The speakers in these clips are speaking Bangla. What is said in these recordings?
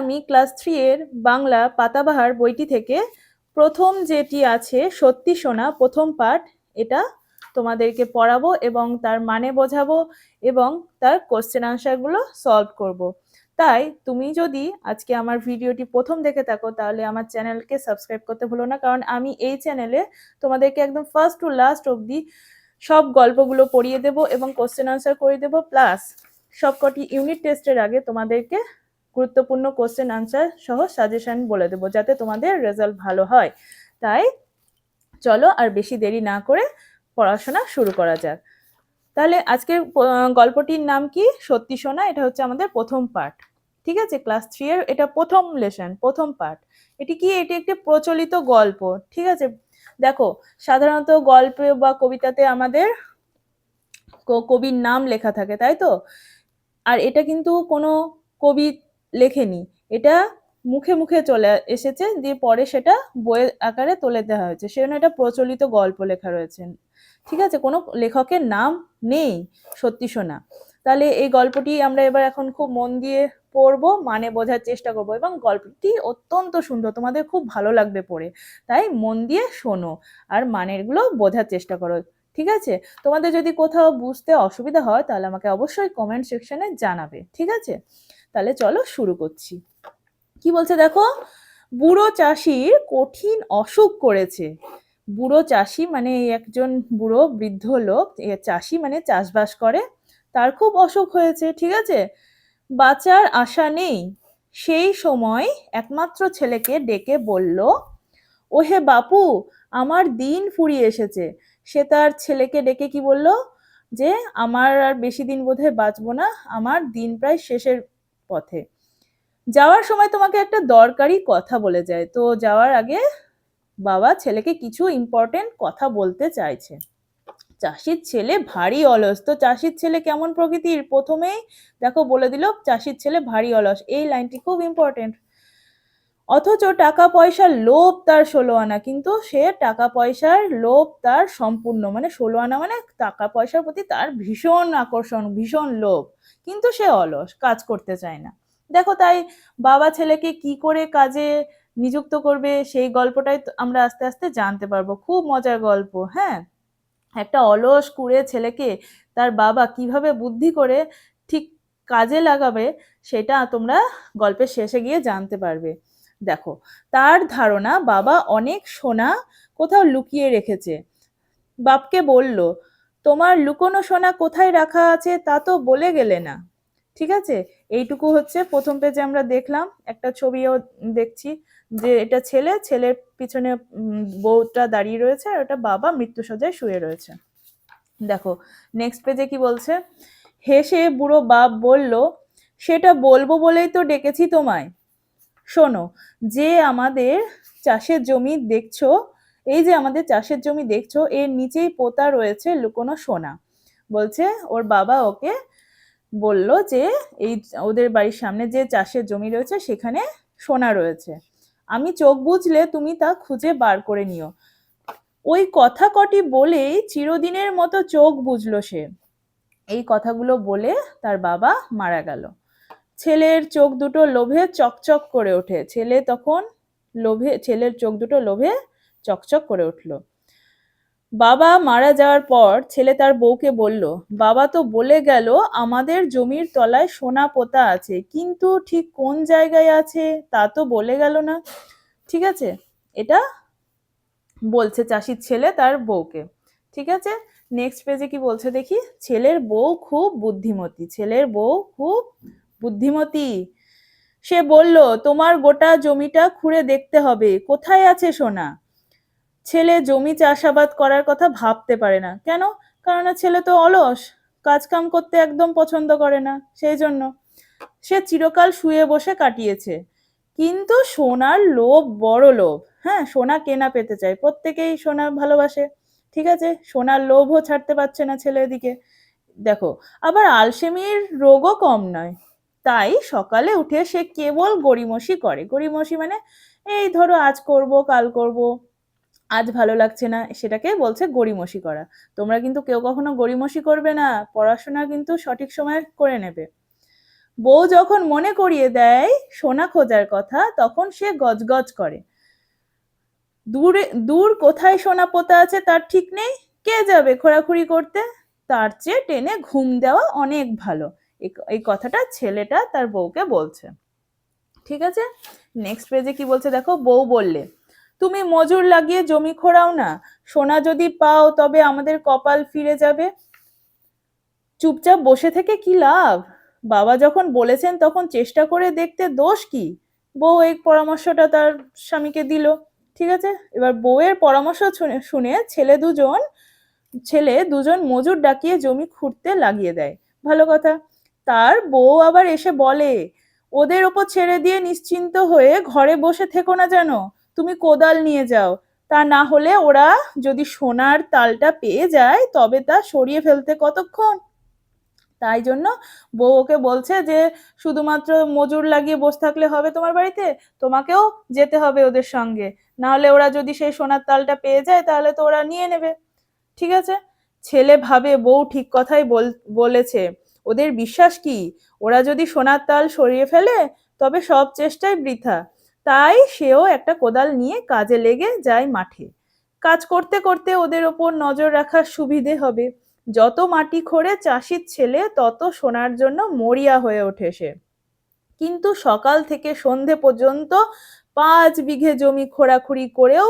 আমি ক্লাস থ্রি এর বাংলা পাতাবাহার বইটি থেকে প্রথম যেটি আছে, সত্যি শোনা, প্রথম পাঠ, এটা তোমাদেরকে পড়াবো এবং তার মানে বোঝাবো এবং তার কোশ্চেন আনসারগুলো সলভ করব। তাই তুমি যদি আজকে আমার ভিডিওটি প্রথম দেখে থাকো, তাহলে আমার চ্যানেলকে সাবস্ক্রাইব করতে ভুলো না, কারণ আমি এই চ্যানেলে তোমাদেরকে একদম ফার্স্ট টু লাস্ট অবধি সব গল্পগুলো পড়িয়ে দেব এবং কোশ্চেন আনসার করে দেব প্লাস সবকটি ইউনিট টেস্টের আগে তোমাদেরকে গুরুত্বপূর্ণ কোশ্চেন আনসার সহ সাজেশন বলে দেবো যাতে তোমাদের রেজাল্ট ভালো হয়। তাই চলো আর বেশি দেরি না করে পড়াশোনা শুরু করা যাক। তাহলে আজকের গল্পটির নাম কি? সত্যি শোনা, এটা হচ্ছে আমাদের প্রথম পার্ট ঠিক আছে? ক্লাস থ্রি এর এটা প্রথম লেসন প্রথম পার্ট এটি কি? এটি একটি প্রচলিত গল্প। ঠিক আছে? দেখো, সাধারণত গল্পে বা কবিতাতে আমাদের কবির নাম লেখা থাকে, তাই তো? আর এটা কিন্তু কোনো কবি লেখেনি এটা মুখে মুখে চলে এসেছে দিয়ে পরে সেটা বইয়ের আকারে তুলে দেওয়া হয়েছে। সেজন্য এটা প্রচলিত গল্প লেখা রয়েছে। ঠিক আছে, কোনো লেখকের নাম নেই, সত্যি শোনা। তাহলে এই গল্পটি আমরা এবার এখন খুব মন দিয়ে পড়ব মানে বোঝার চেষ্টা করব এবং গল্পটি অত্যন্ত সুন্দর, তোমাদের খুব ভালো লাগবে পড়ে। তাই মন দিয়ে শোনো আর মানেরগুলো বোঝার চেষ্টা করো। ঠিক আছে? তোমাদের যদি কোথাও বুঝতে অসুবিধা হয় তাহলে আমাকে অবশ্যই কমেন্ট সেকশনে জানাবে। ঠিক আছে? তাহলে চলো শুরু করছি। কি বলছে দেখো? বুড়ো চাষির কঠিন অসুখ করেছে। বুড়ো চাষি মানে একজন বুড়ো বৃদ্ধ লোক চাষি মানে চাষবাস করে। তার খুব অসুখ হয়েছে, ঠিক আছে? বাঁচার আশা নেই। সেই সময় একমাত্র ছেলেকে ডেকে বলল, ওহে বাপু, আমার দিন ফুরিয়ে এসেছে। সে তার ছেলেকে ডেকে কি বলল? যে, আমার আর বেশি দিন বোধহয় বাঁচবো না। আমার দিন প্রায় শেষের পথে। যাওয়ার সময় তোমাকে একটা দরকারি কথা বলে যায়। তো যাওয়ার আগে বাবা ছেলেকে কিছু ইম্পর্টেন্ট কথা বলতে চাইছে। চাষির ছেলে ভারী অলস। তো চাষির ছেলে কেমন প্রকৃতির? প্রথমেই দেখো বলে দিল, চাষির ছেলে ভারী অলস। এই লাইনটি খুব ইম্পর্টেন্ট অথচ টাকা পয়সার লোভ তার ষোলো আনা কিন্তু সে টাকা পয়সার লোভ তার সম্পূর্ণ। মানে ষোলো আনা মানে টাকা পয়সার প্রতি তার ভীষণ আকর্ষণ, ভীষণ লোভ। কিন্তু সে অলস, কাজ করতে চায় না। দেখো তাই বাবা ছেলেকে কি করে কাজে নিযুক্ত করবে, সেই গল্পটাই আমরা আস্তে আস্তে জানতে পারব। খুব মজার গল্প হ্যাঁ? একটা অলস কুড়ে ছেলেকে তার বাবা কীভাবে বুদ্ধি করে ঠিক কাজে লাগাবে, সেটা তোমরা গল্পের শেষে গিয়ে জানতে পারবে। দেখো, তার ধারণা বাবা অনেক সোনা কোথাও লুকিয়ে রেখেছে। বাপকে বলল, তোমার লুকোনো সোনা কোথায় রাখা আছে তা তো বলে গেলে না। ঠিক আছে? এইটুকু হচ্ছে প্রথম পেজে আমরা দেখলাম। একটা ছবিও দেখছি যে এটা ছেলে, ছেলের পিছনে বউটা দাঁড়িয়ে রয়েছে আর ওটা বাবা মৃত্যুসজ্জায় শুয়ে রয়েছে। দেখো নেক্সট পেজে কি বলছে? হেসে বুড়ো বাপ বলল, সেটা বলব বলেই তো ডেকেছি তোমায়। শোনো, যে আমাদের চাষের জমি দেখছ, এই যে আমাদের চাষের জমি দেখছ, এর নিচেই পোতা রয়েছে লুকোনো সোনা। বলছে, ওর বাবা ওকে বলল যে, এই ওদের বাড়ির সামনে যে চাষের জমি রয়েছে, সেখানে সোনা রয়েছে। আমি চোখ বুঝলে তুমি তা খুঁজে বার করে নিও। ওই কথা কটি বলেই চিরদিনের মতো চোখ বুঝলো সে। এই কথাগুলো বলে তার বাবা মারা গেল। ছেলের চোখ দুটো লোভে চকচক করে ওঠে। ছেলে তখন লোভে, ছেলের চোখ দুটো লোভে চকচক করে উঠল। বাবা মারা যাওয়ার পর ছেলে তার বউকে বলল, বাবা তো বলে গেল আমাদের জমির তলায় সোনা পোতা আছে, কিন্তু ঠিক কোন জায়গায় আছে তা তো বলে গেল না। ঠিক আছে, এটা বলছে চাষির ছেলে তার বউকে। ঠিক আছে নেক্সট পেজে কি বলছে দেখি? ছেলের বউ খুব বুদ্ধিমতী, ছেলের বউ খুব বুদ্ধিমতী? সে বলল, তোমার গোটা জমিটা খুঁড়ে দেখতে হবে। কোথায় আছে সোনা? ছেলে জমি চাষাবাদ করার কথা ভাবতে পারে না। কেন? কারণ ছেলে তো অলস। কাজ কাম করতে একদম পছন্দ করে না, সেই জন্য। সে চিরকাল শুয়ে বসে কাটিয়েছে। কিন্তু সোনার লোভ বড় লোভ। হ্যাঁ সোনা কেনা পেতে চায়। প্রত্যেকেই সোনা ভালোবাসে। ঠিক আছে, সোনার লোভও ছাড়তে পারছে না ছেলে এদিকে দেখো, আবার আলসেমির রোগও কম নয়। তাই সকালে উঠে সে কেবল গড়িমসি করে। গড়িমসি মানে এই ধরো আজ করব, কাল করব, আজ ভালো লাগছে না। সেটাকে বলছে গড়িমসি করা। তোমরা কিন্তু কেউ কখনো গড়িমসি করবে না, পড়াশোনা কিন্তু সঠিক সময়ে করে নেবে। বউ যখন মনে করিয়ে দেয় সোনা খোঁজার কথা, তখন সে গজগজ করে। দূরে, দূর কোথায় সোনা পোতা আছে তার ঠিক নেই? কে যাবে খোঁড়াখুড়ি করতে? তার চেয়ে টেনে ঘুম দেওয়া অনেক ভালো। এই- কথাটা ছেলেটা তার বউকে বলছে। ঠিক আছে? নেক্সট পেজে কি বলছে দেখো? বউ বললে, তুমি মজুর লাগিয়ে জমি খোঁড়াও না। সোনা যদি পাও তবে আমাদের কপাল ফিরে যাবে। চুপচাপ বসে থেকে কি লাভ? বাবা যখন বলেছেন তখন চেষ্টা করে দেখতে দোষ কি? বউ এই পরামর্শটা তার স্বামীকে দিল। ঠিক আছে? এবার বউয়ের পরামর্শ শুনে ছেলে দুজন ছেলে দুজন মজুর ডাকিয়ে জমি খুঁড়তে লাগিয়ে দেয়। ভালো কথা। তার বউ আবার এসে বলে, ওদের ওপর ছেড়ে দিয়ে নিশ্চিন্ত হয়ে ঘরে বসে থেকো না যেন। তুমি কোদাল নিয়ে যাও। তা না হলে ওরা যদি সোনার তালটা পেয়ে যায়, তবে তা সরিয়ে ফেলতে কতক্ষণ? তাই জন্য বউ ওকে বলছে যে, শুধুমাত্র মজুর লাগিয়ে বসে থাকলে হবে তোমার বাড়িতে? তোমাকেও যেতে হবে ওদের সঙ্গে। না হলে ওরা যদি সেই সোনার তালটা পেয়ে যায়, তাহলে তো ওরা নিয়ে নেবে। ঠিক আছে? ছেলে ভাবে বউ ঠিক কথাই বল- বলেছে। ওদের বিশ্বাস কি? ওরা যদি সোনার তাল সরিয়ে ফেলে, তবে সব চেষ্টাই বৃথা। তাই সেও একটা কোদাল নিয়ে কাজে লেগে যায় মাঠে। কাজ করতে করতে ওদের ওপর নজর রাখার সুবিধে হবে। যত মাটি খোঁড়ে চাষির ছেলে, তত সোনার জন্য মরিয়া হয়ে ওঠে সে। কিন্তু সকাল থেকে সন্ধে পর্যন্ত পাঁচ বিঘে জমি খোঁড়াখুড়ি করেও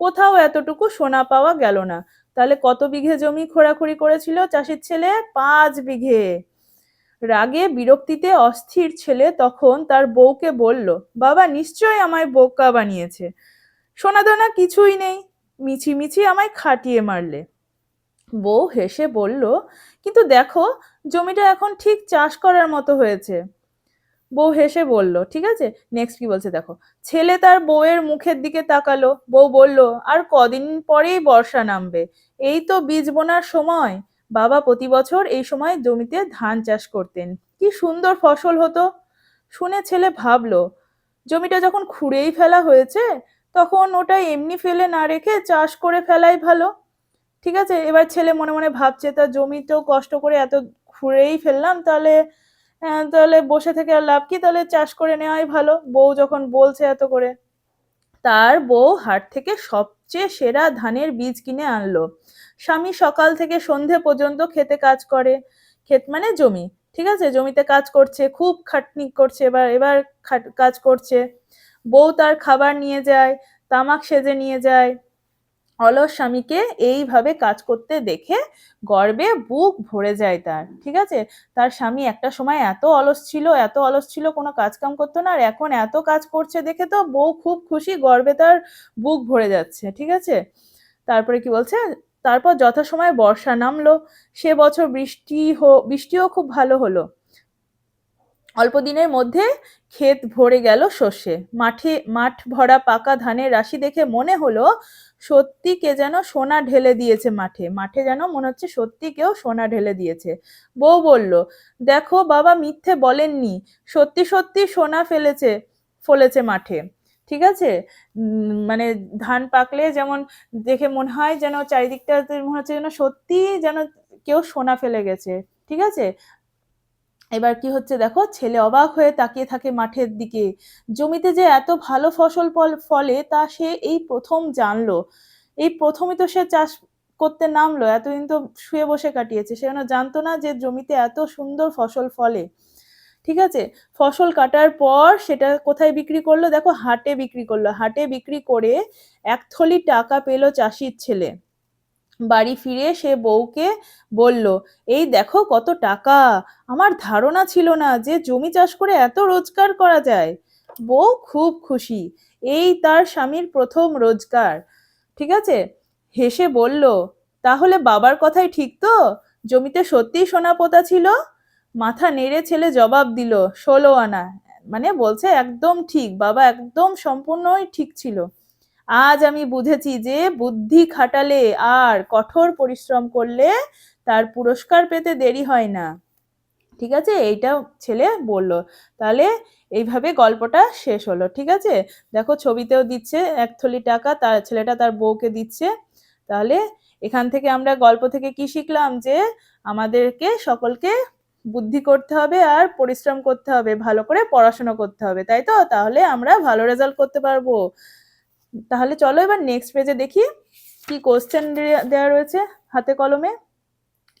কোথাও এতটুকু সোনা পাওয়া গেল না। তাহলে কত বিঘে জমি খোঁড়াখুড়ি করেছিল চাষির ছেলে? পাঁচ বিঘে। রাগে বিরক্তিতে অস্থির ছেলে তখন তার বউকে বলল, বাবা নিশ্চয় আমায় বোকা বানিয়েছে। সোনাদানা কিছুই নেই। মিছি মিছি আমায় খাটিয়ে মারলে। বউ হেসে বলল, কিন্তু দেখো, জমিটা এখন ঠিক চাষ করার মতো হয়েছে। বউ হেসে বলল, ঠিক আছে নেক্সট কি বলছে দেখো। ছেলে তার বউয়ের মুখের দিকে তাকালো। বউ বলল, আর কদিন পরেই বর্ষা নামবে। এই তো বীজ বোনার সময়। বাবা প্রতি বছর এই সময় জমিতে ধান চাষ করতেন। কি সুন্দর ফসল হতো। শুনে ছেলে ভাবলো, জমিটা যখন খুঁড়েই ফেলা হয়েছে, তখন ওটা এমনি ফেলে না রেখে চাষ করে ফেলাই ভালো। ঠিক আছে, এবার ছেলে মনে মনে ভাবছে, তা জমিতেও কষ্ট করে এত খুঁড়েই ফেললাম, তাহলে তাহলে বসে থেকে আর লাভ কি? তাহলে চাষ করে নেওয়াই ভালো। বউ যখন বলছে এত করে তার বউ হাট থেকে সবচেয়ে সেরা ধানের বীজ কিনে আনলো। স্বামী সকাল থেকে সন্ধে পর্যন্ত খেতে কাজ করে। ক্ষেত মানে জমি, ঠিক আছে? জমিতে কাজ করছে, খুব খাটনি করছে, এবার এবার কাজ করছে। বউ তার খাবার নিয়ে যায়, তামাক সেজে নিয়ে যায়। অলস স্বামীকে এইভাবে কাজ করতে দেখে গর্বে বুক ভরে যায় তার, ঠিক আছে? তার স্বামী একটা সময় এত অলস ছিল, এত অলস ছিল, কোনো কাজ কাম করতো না, আর এখন এত কাজ করছে দেখে তো বউ খুব খুশি, গর্বে তার বুক ভরে যাচ্ছে, ঠিক আছে? তারপরে কি বলছে? তারপর যথাসময়ে বর্ষা নামলো, সে বছর বৃষ্টি হো- বৃষ্টিও খুব ভালো হলো। অল্প দিনের মধ্যে ক্ষেত ভরে গেল শস্যে মাঠে, মাঠ ভরা পাকা ধানের রাশি দেখে মনে হলো সত্যি কে যেন সোনা ঢেলে দিয়েছে মাঠে। মাঠে যেন মনে হচ্ছে সত্যি কেউ সোনা ঢেলে দিয়েছে। বউ বলল, দেখো বাবা, মিথ্যে বলেননি। সত্যি সত্যি সোনা ফেলেছে, ফলেছে মাঠে। ঠিক আছে? মানে ধান পাকলে যেমন দেখে মনে হয় যেন চারিদিকটা মনে হচ্ছে যেন সত্যি যেন কেউ সোনা ফেলে গেছে। ঠিক আছে? এবার কি হচ্ছে দেখো? ছেলে অবাক হয়ে তাকিয়ে থাকে মাঠের দিকে। জমিতে যে এত ভালো ফসল ফল- তা সে এই প্রথম জানলো। এই প্রথমই তো সে চাষ করতে নামলো, এতদিন তো শুয়ে বসে কাটিয়েছে। সে জানতো না যে জমিতে এত সুন্দর ফসল ফলে। ঠিক আছে? ফসল কাটার পর সেটা কোথায় বিক্রি করল? দেখো, হাটে বিক্রি করল। হাটে বিক্রি করে এক থলি টাকা পেল চাষির ছেলে। বাড়ি ফিরে সে বউকে বলল, এই দেখো কত টাকা। আমার ধারণা ছিল না যে জমি চাষ করে এত রোজগার করা যায় বউ খুব খুশি, এই তার স্বামীর প্রথম রোজগার ঠিক আছে হেসে বলল, তাহলে বাবার কথাই ঠিক তো? জমিতে সত্যিই সোনা পোতা ছিল মাথা নেড়ে ছেলে জবাব দিল, ষোলো আনা। মানে বলছে একদম ঠিক, বাবা একদম সম্পূর্ণই ঠিক ছিল। আজ আমি বুঝেছি যে বুদ্ধি খাটালে আর কঠোর পরিশ্রম করলে তার পুরস্কার পেতে দেরি হয় না। ঠিক আছে? এইটা ছেলে বলল। তাহলে এইভাবে গল্পটা শেষ হলো, ঠিক আছে? দেখো ছবিতেও দিচ্ছে এক থলি টাকা তার ছেলেটা তার বউকে দিচ্ছে। তাহলে এখান থেকে আমরা গল্প থেকে কি শিখলাম? যে আমাদেরকে সকলকে বুদ্ধি করতে হবে আর পরিশ্রম করতে হবে, ভালো করে পড়াশোনা করতে হবে, তাই তো? তাহলে আমরা ভালো রেজাল্ট করতে পারব। তাহলে চলো এবার নেক্সট পেজে দেখি কি কোশ্চেন দেওয়া রয়েছে হাতে কলমে।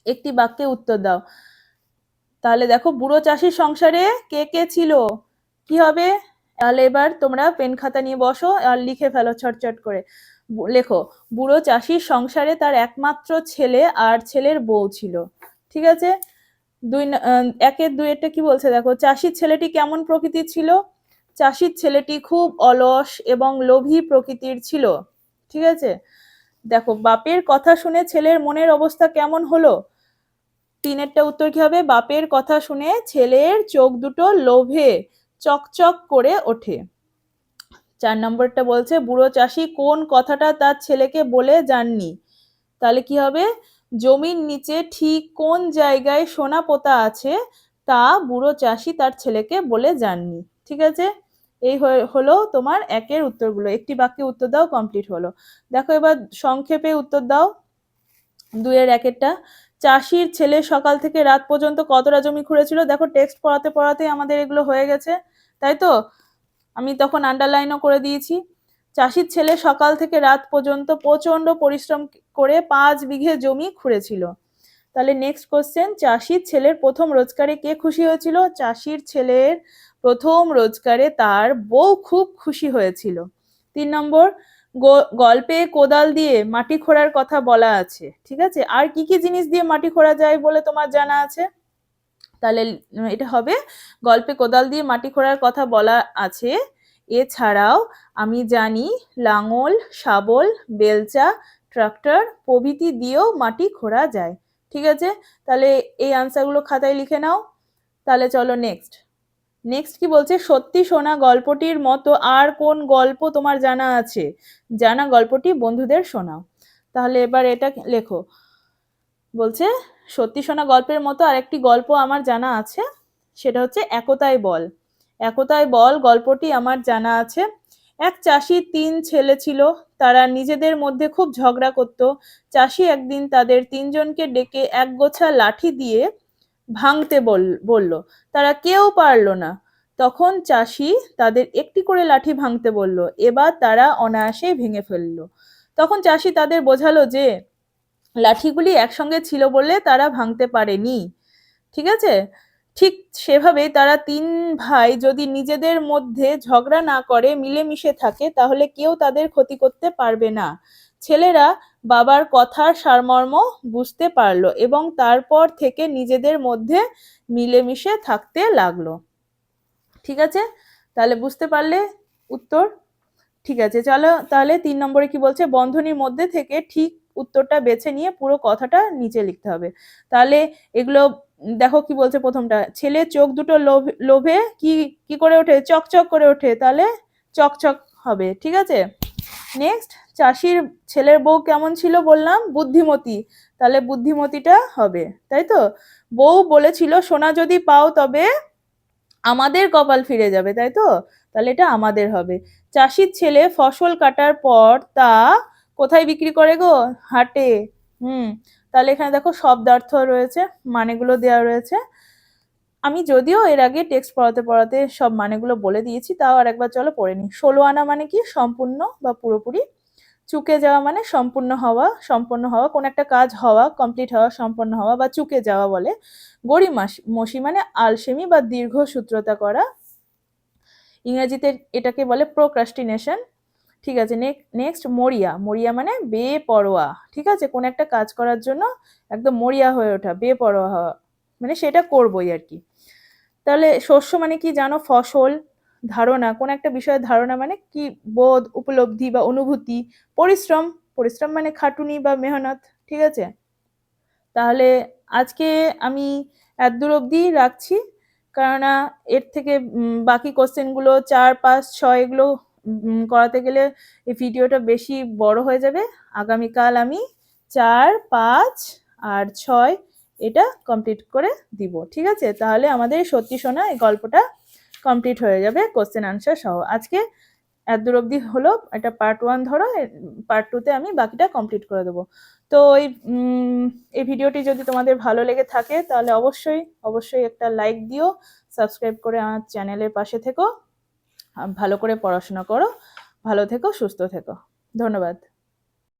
একটি বাক্যে উত্তর দাও। তাহলে দেখো, বুড়ো চাষির সংসারে কে কে ছিল? কি হবে? তাহলে এবার তোমরা পেন খাতা নিয়ে বসো আর লিখে ফেলো ছটছট করে। লেখো, বুড়ো চাষির সংসারে তার একমাত্র ছেলে আর ছেলের বউ ছিল। ঠিক আছে? দুই একের দুইয়েরটা কি বলছে? দেখো, চাষির ছেলেটি কেমন প্রকৃতির ছিল? চাষির ছেলেটি খুব অলস এবং লোভী প্রকৃতির ছিল, ঠিক আছে? দেখো, বাপের কথা শুনে ছেলের মনের অবস্থা কেমন হলো? তিনেরটা উত্তর কি হবে? বাপের কথা শুনে ছেলের চোখ দুটো লোভে চকচক করে ওঠে। চার নম্বরটা বলছে, বুড়ো চাষি কোন কথাটা তার ছেলেকে বলে যাননি তাহলে কি হবে? জমির নিচে ঠিক কোন জায়গায় সোনা পোতা আছে তা বুড়ো চাষি তার ছেলেকে বলে যাননি ঠিক আছে? এই হলো তোমার একের উত্তরগুলো। একটি বাক্যে উত্তর দাও কমপ্লিট হলো। দেখো এবার সংক্ষেপে উত্তর দাও। দুইয়ের একেরটা। চাষির ছেলে সকাল থেকে রাত পর্যন্ত কতটা জমি খুঁড়েছিল? দেখো টেক্সট পড়াতে পড়াতে আমাদের এগুলো হয়ে গেছে, তাই তো? আমি তখন আন্ডারলাইনও করে দিয়েছি। চাষির ছেলে সকাল থেকে রাত পর্যন্ত প্রচণ্ড পরিশ্রম করে পাঁচ বিঘে জমি খুঁড়েছিল। তাহলে নেক্সট কোশ্চেন চাষির ছেলের প্রথম রোজগারে কে খুশি হয়েছিল? চাষির ছেলের প্রথম রোজগারে তার বউ খুব খুশি হয়েছিল। তিন নম্বর গল্পে কোদাল দিয়ে মাটি খোঁড়ার কথা বলা আছে, ঠিক আছে? আর কি কি জিনিস দিয়ে মাটি খোঁড়া যায় বলে তোমার জানা আছে? তাহলে এটা হবে, গল্পে কোদাল দিয়ে মাটি খোঁড়ার কথা বলা আছে। এছাড়াও আমি জানি, লাঙল, শাবল, বেলচা, ট্রাক্টর প্রভৃতি দিয়েও মাটি খোঁড়া যায়, ঠিক আছে? তাহলে এই আনসারগুলো খাতায় লিখে নাও। তাহলে চলো নেক্সট নেক্সট কি বলছে? সত্যি শোনা গল্পটির মতো আর কোন গল্প তোমার জানা আছে? জানা গল্পটি বন্ধুদের শোনাও। তাহলে এবার এটা লেখো। বলছে, সত্যি শোনা গল্পের মতো আরেকটি গল্প আমার জানা আছে। সেটা হচ্ছে একতায় বল। একতায় বল গল্পটি আমার জানা আছে। এক চাষির তিন ছেলে ছিল। তারা নিজেদের মধ্যে খুব ঝগড়া করত। চাষি একদিন তাদের তিনজনকে ডেকে এক গোছা লাঠি দিয়ে ভাঙতে বল, বলল, তারা কেউ পারল না। তখন চাষি তাদের একটি করে লাঠি ভাঙতে বলল, এবার তারা অনায়াসেই ভেঙে ফেলল। তখন চাষি তাদের বোঝালো যে, লাঠিগুলি একসঙ্গে ছিল বলে তারা ভাঙতে পারেনি। ঠিক আছে? ঠিক সেভাবেই তারা তিন ভাই যদি নিজেদের মধ্যে ঝগড়া না করে, মিলেমিশে থাকে, তাহলে কেউ তাদের ক্ষতি করতে পারবে না। ছেলেরা বাবার কথার সারমর্ম বুঝতে পারল এবং তারপর থেকে নিজেদের মধ্যে মিলেমিশে থাকতে লাগল। ঠিক আছে? তাহলে বুঝতে পারলে উত্তর? ঠিক আছে, চলো তাহলে তিন নম্বরে কি বলছে? বন্ধনীর মধ্যে থেকে ঠিক উত্তরটা বেছে নিয়ে পুরো কথাটা নিচে লিখতে হবে। তাহলে এগুলো, দেখো কি বলছে প্রথমটা, ছেলে চোখ দুটো লোভ- লোভে কি কি করে ওঠে? চকচক করে ওঠে, তাহলে চকচক হবে, ঠিক আছে? নেক্সট চাষির ছেলের বউ কেমন ছিল বললাম? বুদ্ধিমতী। তাহলে বুদ্ধিমতীটা হবে, তাই তো? বউ বলেছিল, সোনা যদি পাও তবে আমাদের কপাল ফিরে যাবে তাই তো? তাহলে এটা আমাদের হবে। চাষির ছেলে ফসল কাটার পর তা কোথায় বিক্রি করে গো? হাটে। হুম, তাহলে এখানে দেখো শব্দার্থ রয়েছে, মানেগুলো দেওয়া রয়েছে। আমি যদিও এর আগে টেক্সট পড়াতে পড়াতে সব মানেগুলো বলে দিয়েছি, তাও আর একবার চলো পড়ে নিই। ষোলো আনা মানে কি? সম্পূর্ণ বা পুরোপুরি চুকে যাওয়া মানে সম্পূর্ণ হওয়া সম্পন্ন হওয়া, কোন একটা কাজ হওয়া কমপ্লিট হওয়া সম্পন্ন হওয়া বা চুকে যাওয়া বলে। গরিমাস মসি মানে আলসেমি বা দীর্ঘ সূত্রতা করা। ইংরেজিতে এটাকে বলে প্রোক্রাস্টিনেশন ঠিক আছে নেক্সট মরিয়া। মরিয়া মানে বেপরোয়া। ঠিক আছে, কোন একটা কাজ করার জন্য একদম মরিয়া হয়ে ওঠা, বেপরোয়া হওয়া। মানে সেটা করবই আর কি। তাহলে শস্য মানে কি জানো? ফসল। ধারণা, কোন একটা বিষয়ের ধারণা মানে কি বোধ, উপলব্ধি বা অনুভূতি, পরিশ্রম পরিশ্রম মানে খাটুনি বা মেহনত, ঠিক আছে? তাহলে আজকে আমি এত দূর অবধি রাখছি, কেননা এর থেকে বাকি কোশ্চেনগুলো চার, পাঁচ, ছয় এগুলো করাতে গেলে এই ভিডিওটা বেশি বড় হয়ে যাবে। আগামীকাল আমি চার, পাঁচ আর ছয় এটা কমপ্লিট করে দিব, ঠিক আছে? তাহলে আমাদের সত্যি শোনা এই গল্পটা কমপ্লিট হয়ে যাবে কোশ্চেন আনসার সহ। আজকে এত দূর অবধি হলো এটা পার্ট ওয়ান ধরো পার্ট টুতে আমি বাকিটা কমপ্লিট করে দেবো। তো এই এই ভিডিওটি যদি তোমাদের ভালো লেগে থাকে, তাহলে অবশ্যই অবশ্যই একটা লাইক দিও সাবস্ক্রাইব করে আমার চ্যানেলের পাশে থেকো ভালো করে পড়াশোনা করো। ভালো থেকো, সুস্থ থেকো। ধন্যবাদ।